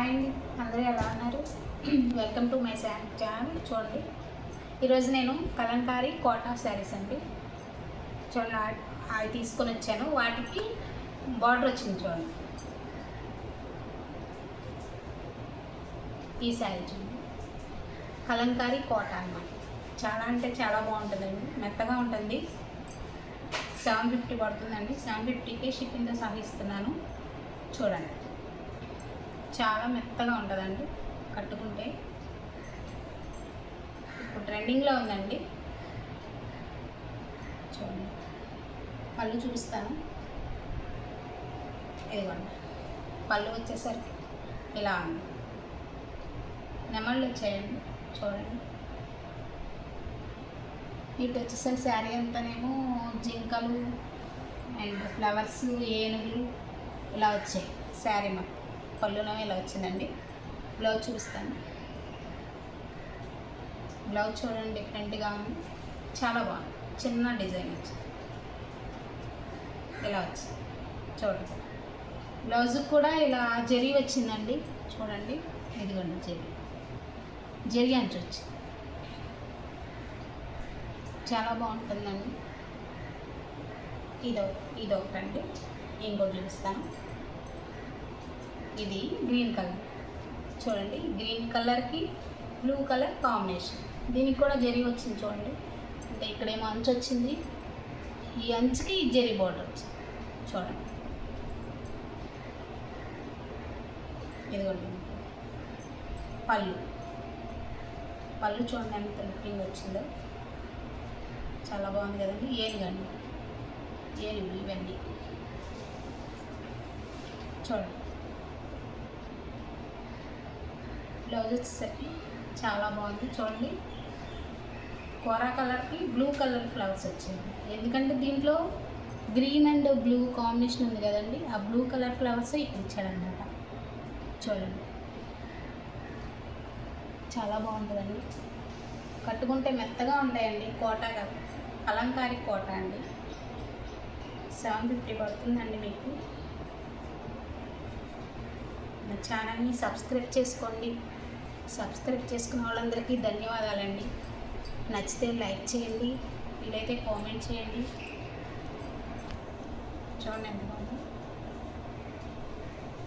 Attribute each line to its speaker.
Speaker 1: Hi అండి అందరూ ఎలా ఉన్నారు? వెల్కమ్ టు మై ఛానల్ చూడండి. ఈరోజు నేను కలంకారీ కోటా శారీస్ అండి. చూడండి అవి తీసుకొని వచ్చాను. వాటికి బార్డర్ వచ్చింది చూడండి. ఈ శారీ చూడండి. కలంకారీ కోట అన్నమాట. చాలా అంటే చాలా బాగుంటుందండి. మెత్తగా ఉంటుంది. సెవెన్ ఫిఫ్టీ పడుతుందండి. సెవెన్ ఫిఫ్టీకే షిప్పింగ్తో సహిస్తున్నాను చూడండి. చాలా మెత్తగా ఉంటుందండి. కట్టుకుంటే. ఇప్పుడు ట్రెండింగ్లో ఉందండి. చూడండి. పళ్ళు చూపిస్తాను. ఇదిగోండి. పళ్ళు వచ్చేసరికి ఇలా ఉంది. నెమళ్ళు వచ్చాయండి. చూడండి. ఇటు వచ్చేసరికి శారీ అంతానేమో జింకలు అండ్ ఫ్లవర్స్ ఏనుగులు ఇలా వచ్చాయి. శారీ మొత్తం. పళ్ళునేమో ఇలా వచ్చిందండి. బ్లౌజ్ చూపిస్తాను. బ్లౌజ్ చూడండి డిఫరెంట్గా ఉంది చాలా బాగుంది. చిన్న డిజైన్ వచ్చింది ఇలా వచ్చింది చూడండి. బ్లౌజ్కి కూడా ఇలా జరీ వచ్చిందండి. చూడండి. ఇదిగోండి జరీ. జరీ అంచు వచ్చింది చాలా బాగుంటుందండి. ఇదో ఇదొకటండి ఇంకోటి చూపిస్తాను. ఇది గ్రీన్ కలర్. చూడండి గ్రీన్ కలర్కి బ్లూ కలర్ కాంబినేషన్. దీనికి కూడా జరీ వచ్చింది చూడండి. అంటే ఇక్కడేమో అంచు వచ్చింది. ఈ అంచుకి ఈ జరీ బార్డర్ వచ్చింది. చూడండి. ఇదిగోండి. పళ్ళు. పళ్ళు చూడండి ఎంత లుకింగ్ వచ్చిందో. చాలా బాగుంది కదండి. ఏనుగండి ఏనుగు ఇవన్నీ చూడండి. బ్లౌజ్ వచ్చేసరికి చాలా బాగుంది. చూడండి. కోరా కలర్కి బ్లూ కలర్ ఫ్లవర్స్ వచ్చింది. ఎందుకంటే దీంట్లో గ్రీన్ అండ్ బ్లూ కాంబినేషన్ ఉంది కదండి. ఆ బ్లూ కలర్ ఫ్లవర్స్ ఇక్కడ ఇచ్చాడనమాట చూడండి. చాలా బాగుంటుందండి. కట్టుకుంటే మెత్తగా ఉంటాయండి. కోట కదా. అలంకారి కోట అండి. సెవెన్ ఫిఫ్టీ పడుతుందండి మీకు. నా ఛానల్ని సబ్స్క్రైబ్ చేసుకోండి. సబ్స్క్రైబ్ చేసుకున్న వాళ్ళందరికీ ధన్యవాదాలండి. నచ్చితే లైక్ చేయండి వీలైతే కామెంట్ చేయండి. చూడండి ఎంత బాగుంది.